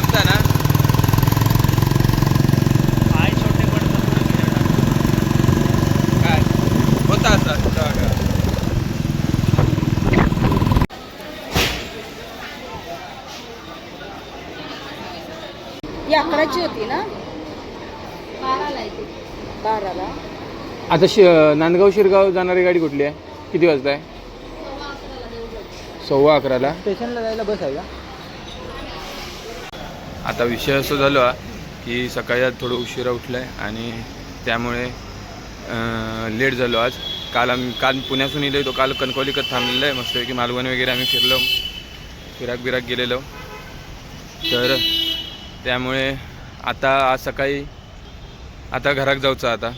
जमता ना. पाय छोटे पडतात. काय? होता असा जागा. ही अकराची होती ना? बाराला येते. बाराला. आता शि नांदगाव शिरगाव जाणारी गाडी कुठली आहे? किती वाजता आहे सव्वा अकराला? स्टेशनला जायला बस आहे का? आता विषय असं झालो हा की सकाळी आज थोडं उशिरा उठलं आहे आणि त्यामुळे लेट झालो आज. काल आम्ही काल पुण्यासून इलो तो काल कणकवलीकत थांबलेलं आहे. मस्तपैकी मालवण वगैरे आम्ही फिरलो. फिराक बिराक गेलेलो. तर त्यामुळे आता आज सकाळी आता घरात जाऊचं आता.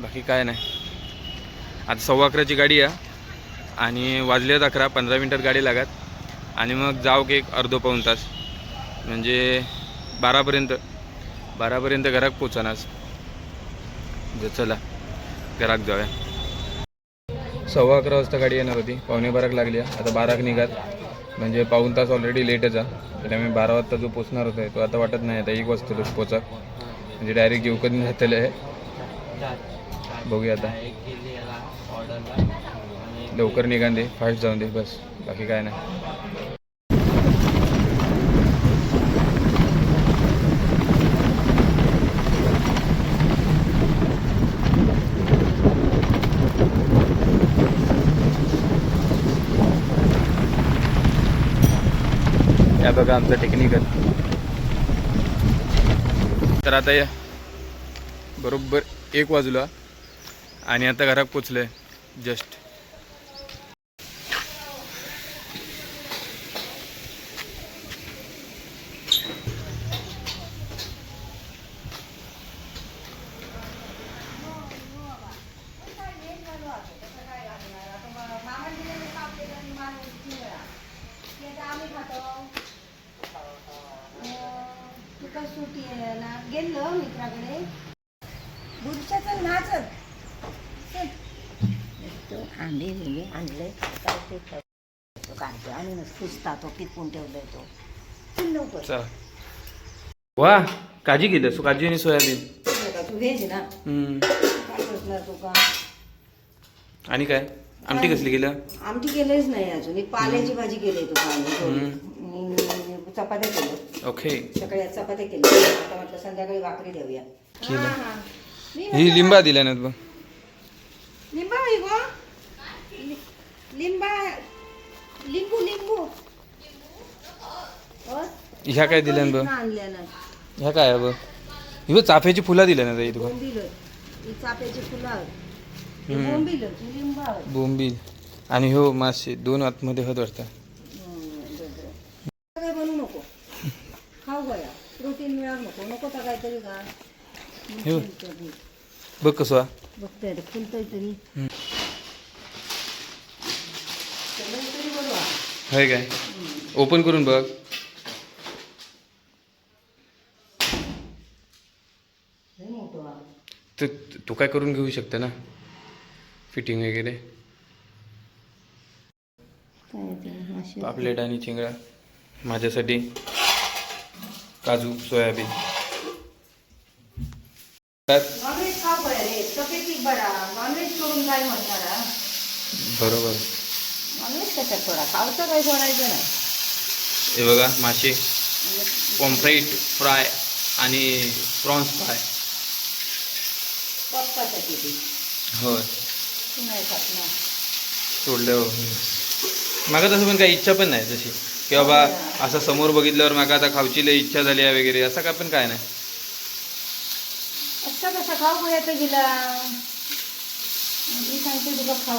बाकी काय नाही. आता सव्वा अकराची गाडी आहे आणि वाजले आहेत अकरा पंधरा मिनटात गाडी लागत. आणि मग जाऊ की एक अर्धो पाऊण तास. म्हणजे बारापर्यंत बारापर्यंत घरात पोचानाच जर म्हणजे चला घरात जाऊया. सव्वा अकरा वाजता गाडी येणार होती. पावणे बाराक लागली. आहे. आता बाराक निघात म्हणजे पाऊण तास ऑलरेडी लेटच आहे त्यामुळे बारा वाजता जो पोचणार होता तो आता वाटत नाही. आता एक वाजता पोचा म्हणजे डायरेक्ट जेवकत राहतले आहे बघूया आता. लवकर निघान दे. फास्ट जाऊन दे. बस. बाकी काय नाही. बघा आमचं टेक्निकल तर आता या. बरोबर एक वाजला आणि आता घरात पोचलोय. जस्ट तुका सुटी आहे ना गेलो मित्राकडे. बुरशाचं नाचत तो अंडी दिली आणले. काय ते तो काढतो आणि पुसता तो ठेवलाय तो. वा काजी केलं सो काजी आणि सोयाबीन तू व्हेज ना. हम्म. काय करणार तुका आणि काय? आमटी कसली केलं? आमटी केलंच नाही अजून. एक पाल्याची भाजी केली. आणि चपात्या केल्या. ओके. सकाळी आज चपात्या केल्या. आता म्हटलं संध्याकाळी भाकरी देऊया. केलं. हा, हा. ही लिंबा दिल्या ना बघ. लिंबा होई गो. लिंबा लिंबू लिंबू? ह्या काय दिल्या ना बघ. ह्या काय आहे बघ. ही चाफ्याची फुलं दिल्या ना ताई ही चाफ्याची फुलं हम्म. बोंबील लिंबा बोंबील. आणि हो मासे दोन आतमध्ये होत वाटतं काय बनवू नको खाऊ गया प्रोटीन मिळावं नको. नको तर काहीतरी का हे बघ. कसं बघतोय ते फुलतोय तरी. हम्म. त्याला तरी बनवा होय काय? ओपन करून बघ. लय मोठं. तू तू काय करून घेऊ शकते ना? फिटिंग वगैरे. काय ते मासे पापलेट आणि चिंगळा माझ्यासाठी. काजू सोयाबीन. हा? बरोबर. हे बघा मासे पॉम्फ्रेट फ्राय आणि प्रॉन्स फ्राय. होय. सोडलं मागा तसं पण काही इच्छा पण नाही तशी. की बाबा असं समोर बघितल्यावर मागा आता खाऊची लई इच्छा झाली आहे वगैरे असं काय पण काय नाही? कसा खाऊ तुला खाऊ.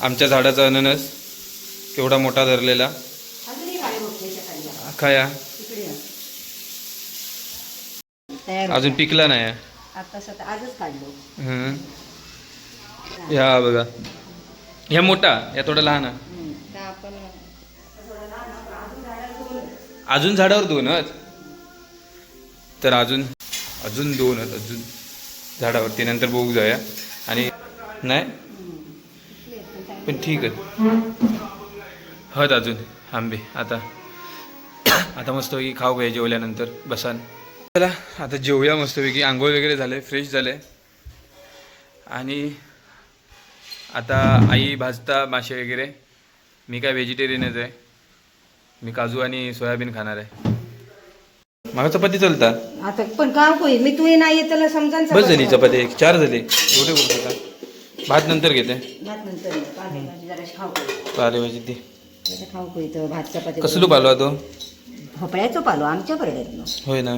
आमच्या झाडाचा अननस केवढा मोठा धरलेला. खाया. या. अजून पिकला नाही. ह्या बघा. ह्या मोठा या थोडा लहान. अजून झाडावर दोनच तर अजून अजून दोनच अजून झाडावरती. नंतर बघू जाऊया. आणि नाही? पण ठीक आहे. हत अजून आंबे. आता आता मस्तपैकी खाऊ घ्या जेवल्यानंतर. बसान चला आता जेवूया मस्तपैकी. आंघोळ वगैरे झाले फ्रेश झाले आणि आता आई भाजता मासे वगैरे. मी काय व्हेजिटेरियनच आहे. मी काजू आणि सोयाबीन खाणार आहे. मला चपाती चालता? आता पण काम कोई मी तू नाही येत त्याला समजा बस झाली चपाती एक चार झाली. एवढे करू शकता भात नंतर घेते. भात नंतर ये. पाले भाजी ती खाऊ भात चपाती कसलो पालवा तो? भोपळ्याचो पालो आमच्या पडल्यात होय ना.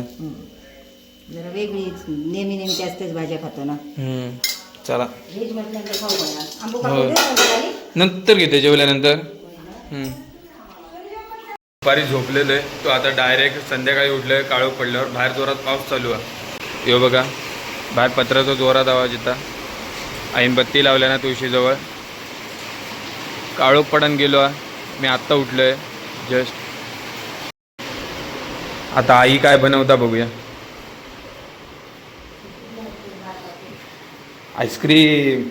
जरा वेगळी नेहमी नेहमी त्याच त्याच भाज्या खातो ना. चला. संध्याकाळी. नंतर घेते जेवल्यानंतर. हम्म. दुपारी झोपलेलो आहे. तो आता डायरेक्ट संध्याकाळी उठलोय काळोख पडल्यावर बाहेर जोरात पाऊस चालू आहे. यो बघा. बाहेर पत्राचा जोरात आवाज येता. आईन बत्ती लावल्या ना तुळशीजवळ. काळोख पडून गेलो आहे. मी आत्ता उठलोय. जस्ट. आता आई काय बनवता बघूया. आईस्क्रीम.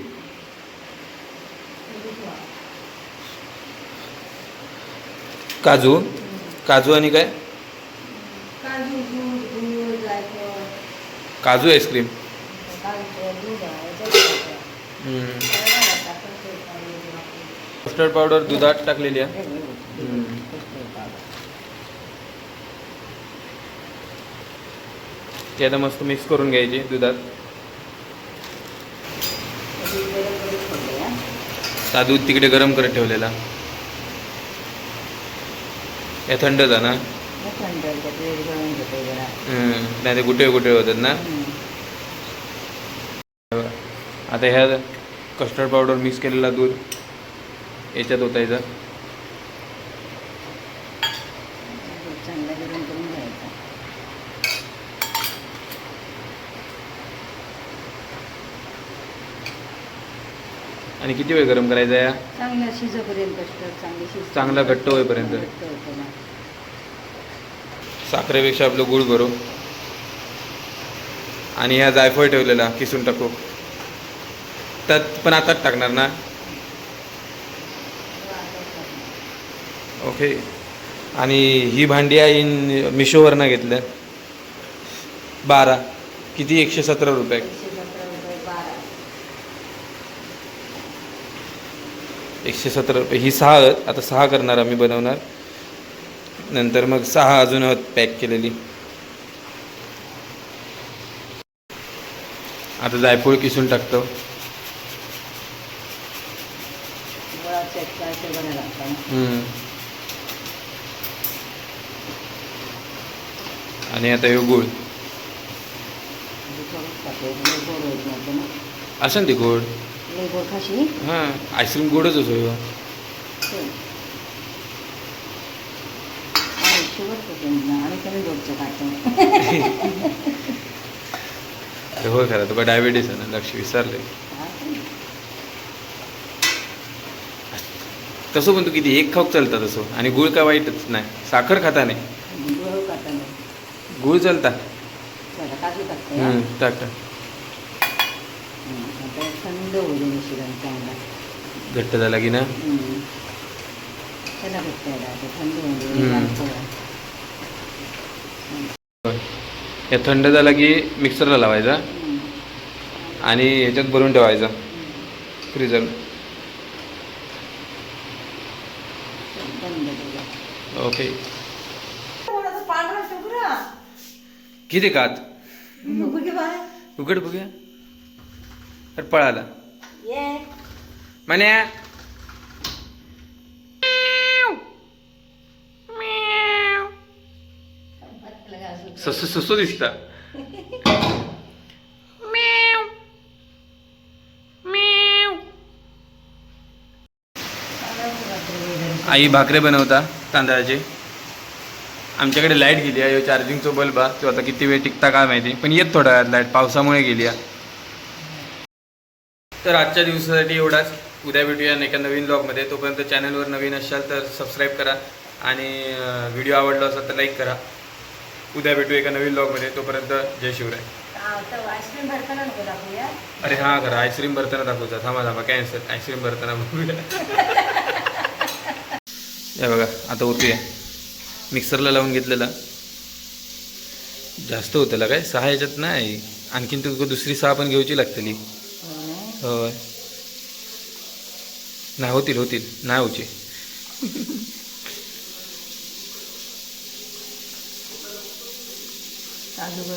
काजू? काजू आणि काय? काजू आईस्क्रीम. कस्टर्ड पावडर दुधात टाकलेली आहे. ते आता मस्त मिक्स करून घ्यायची दुधात. ता दूध तिकडे गरम करत ठेवलेला. हे थंड ना? नाही ते गुटे गुटे होतात ना? आता ह्या कस्टर्ड पावडर मिक्स केलेला दूध याच्यात ओतायचं चांगला गरम करून घ्यायचा आणि किती वेळ गरम करायचा या चांगला शिजपर्यंत कष्ट चांगली शिज चांगला घट्ट होईपर्यंत. साखरेपेक्षा आपलं गुळ भरू आणि ह्या जायफळ ठेवलेला किसून टाकू. त्यात पण आताच टाकणार ना? ओके. आणि ही भांडी आहे इन मिशोवरनं घेतलं बारा. किती? एकशे सतरा रुपये. एकशे एकशे सतरा रुपये. ही सहा आता सहा करणार आम्ही बनवणार. नंतर मग सहा अजून आहोत पॅक केलेली. आता जायफळ किसून टाकतो. आणि आता हे गुळ. असं ते गोड खाशी हां आईस्क्रीम गोडच असो ह्यो. आणि कमी गोडचं खातो. अरे होय खरं तुका डायबिटीस आहे ना लक्ष विसरले तसं पण तू किती एक खाऊक चालता तसं. आणि गुळ का वाईटच नाही. साखर खाता नाही. गुळ चालता. हम्म, टाक टाक. आता थंड होऊ दे मिश्रण चांगला घट्ट झाला की ना. त्याला घट्ट यायला आता थंड. हे झाला की मिक्सरला लावायचा. आणि ह्याच्यात भरून ठेवायचा फ्रीजर. ओके किती कात. उघड बघूया अरे पळाला. ये. म्हण्या सस ससो दिसता. आई भाकरे बनवता तांदळाचे. आमच्याकडे लाइट गेली आहे चार्जिंगचा बल्ब आहे. तो आता किती वेळ टिकता काय माहिती. पण येत थोड्या वेळात लाइट पावसामुळे गेली आहे. तर आजच्या दिवसासाठी एवढाच. उद्या भेटूया एका नवीन ब्लॉगमध्ये तोपर्यंत चॅनलवर नवीन असाल तर सबस्क्राईब करा आणि व्हिडिओ आवडला असेल तर लाईक करा. उद्या भेटू एका नवीन ब्लॉगमध्ये तोपर्यंत जय शिवराय. अरे हां खरं आईस्क्रीम भरताना दाखवता थांबा थांबा कॅन्सर आईस्क्रीम भरताना बघूया. या बघा आता होते मिक्सरला लावून घेतलेला. जास्त होतं काय? सहा याच्यात नाही. आणखीन तू दुसरी सहा पण घेऊची लागतली. होय. नाही होतील होतील. नाही होचे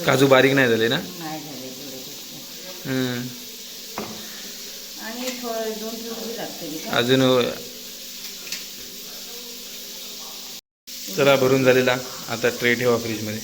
काजू बारीक नाही झाले ना? अजून चला भरून झालेला. आता ट्रे ठेवा फ्रीजमध्ये